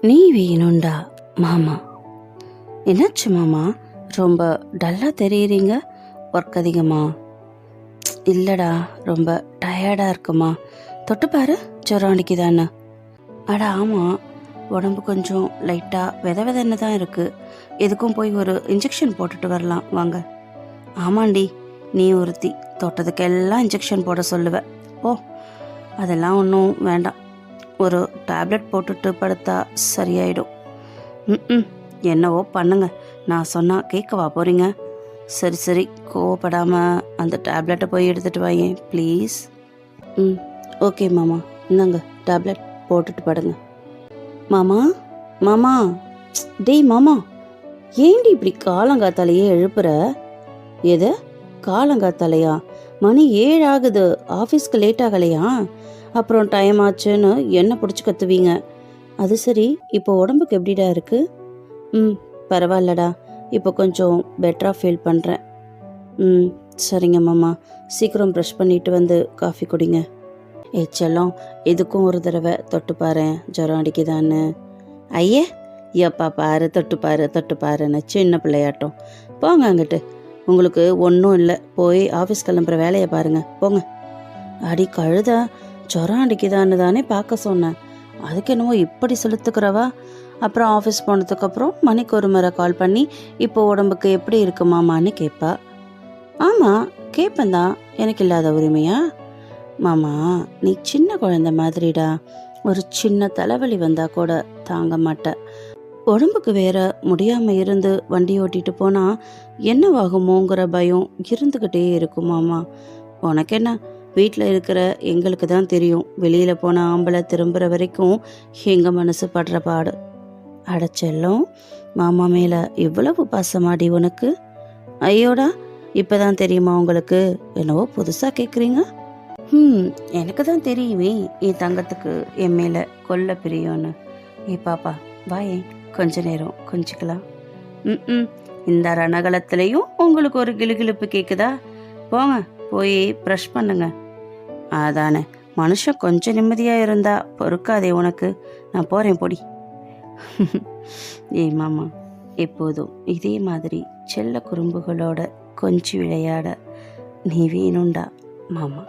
நீ வேணும்டா மாமா. என்னாச்சு மாமா? ரொம்ப டல்லாக தெரியுறீங்க? ஒர்க் அதிகமா? இல்லைடா ரொம்ப டயர்டாக இருக்குமா? தொட்டு பாரு ஜுரம் அடிக்குதான்னு. அட ஆமாம் உடம்பு கொஞ்சம் லைட்டாக வித விதன்னு தான் இருக்குது எதுக்கும் போய் ஒரு இன்ஜெக்ஷன் போட்டுட்டு வரலாம். வாங்க. ஆமாண்டி நீ ஒருத்தி. தொட்டதுக்கெல்லாம் இன்ஜெக்ஷன் போட சொல்லுவ. ஓ அதெல்லாம் ஒன்றும் வேண்டாம். ஒரு டேப்லெட் போட்டுட்டு படுத்தா சரியாயிடும். ம் என்னவோ பண்ணுங்க. நான் சொன்னால் கேட்கவா போகிறீங்க சரி சரி கோவப்படாமல் அந்த டேப்லெட்டை போய் எடுத்துகிட்டு வாயேன் ப்ளீஸ். ம் ஓகே மாமா. இந்தாங்க டேப்லெட் போட்டுட்டு படுங்க. மாமா மாமா. டேய் மாமா. ஏண்டி இப்படி காலங்காத்தாலேயே எழுப்புற? எது? காலங்காத்தாலையா? மணி ஏழு ஆகுது. ஆஃபீஸ்க்கு லேட் ஆகலையா? அப்புறம் டைம் ஆச்சுன்னு என்ன பிடிச்சி கத்துவீங்க? அது சரி இப்போ உடம்புக்கு எப்படிடா இருக்கு? ம் பரவாயில்லடா. இப்போ கொஞ்சம் பெட்டராக ஃபீல் பண்ணுறேன் ம் சரிங்க மாமா. சீக்கிரம் ப்ரெஷ் பண்ணிட்டு வந்து காஃபி குடிங்க. ஏச்செல்லாம் இதுக்கும் ஒரு தடவை தொட்டு பாரு ஜுரம் அடிக்குதான்னு. ஐயே எப்பா பாரு தொட்டுப்பாரு தொட்டுப்பாருன்னு பாருன்னு சின்ன பிள்ளையாட்டம். போங்க அங்கிட்டு. உங்களுக்கு ஒன்றும் இல்லை. போய் ஆஃபீஸ் கிளம்புற வேலையை பாருங்க. போங்க. அடி கழுத? ஜுரம் அடிக்குதான்னு தானே பார்க்க சொன்னேன். அதுக்கு என்னவோ இப்படி செலுத்துக்கிறவா? அப்புறம் ஆஃபீஸ் போனதுக்கப்புறம் மணிக்கு ஒரு முறை கால் பண்ணி இப்போ உடம்புக்கு எப்படி இருக்குமாமான்னு கேட்பா ஆமாம் கேட்பேன்தான் எனக்கு இல்லாத உரிமையா? மாமா நீ சின்ன குழந்தை மாதிரிடா. ஒரு சின்ன தலைவலி வந்தால் கூட தாங்க மாட்ட. உடம்புக்கு வேற முடியாமல் இருந்து வண்டி ஓட்டிட்டு போனால் என்னவாகுமோங்கிற பயம் இருந்துக்கிட்டே இருக்குமாமா உனக்கு என்ன வீட்டில் இருக்கிற எங்களுக்கு தான் தெரியும். வெளியில் போன ஆம்பளை திரும்புகிற வரைக்கும் எங்கள் மனசு படுற பாடு. அடைச்செல்லும் மாமா மேலே இவ்வளவு பாசமாடி உனக்கு? ஐயோடா இப்போ தான் தெரியுமா உங்களுக்கு? என்னவோ புதுசாக கேட்குறீங்க ம் எனக்கு தான் தெரியுமே என் தங்கத்துக்கு என் மேலே கொல்ல பிரியோன்னு ஏ பாப்பா வாயே கொஞ்ச நேரம் கொஞ்சிக்கலாம். ம் ம் இந்த ரணகலத்துலேயும் உங்களுக்கு ஒரு கிளுகிளுப்பு கேட்குதா போங்க போய் ப்ரஷ் பண்ணுங்கள் அதானே. மனுஷன் கொஞ்சம் நிம்மதியாக இருந்தா பொறுக்காதே உனக்கு. நான் போகிறேன் பொடி. ஏய் மாமா எப்போதும் இதே மாதிரி செல்ல குறும்புகளோட கொஞ்சி விளையாட நீ வேணுண்டா மாமா.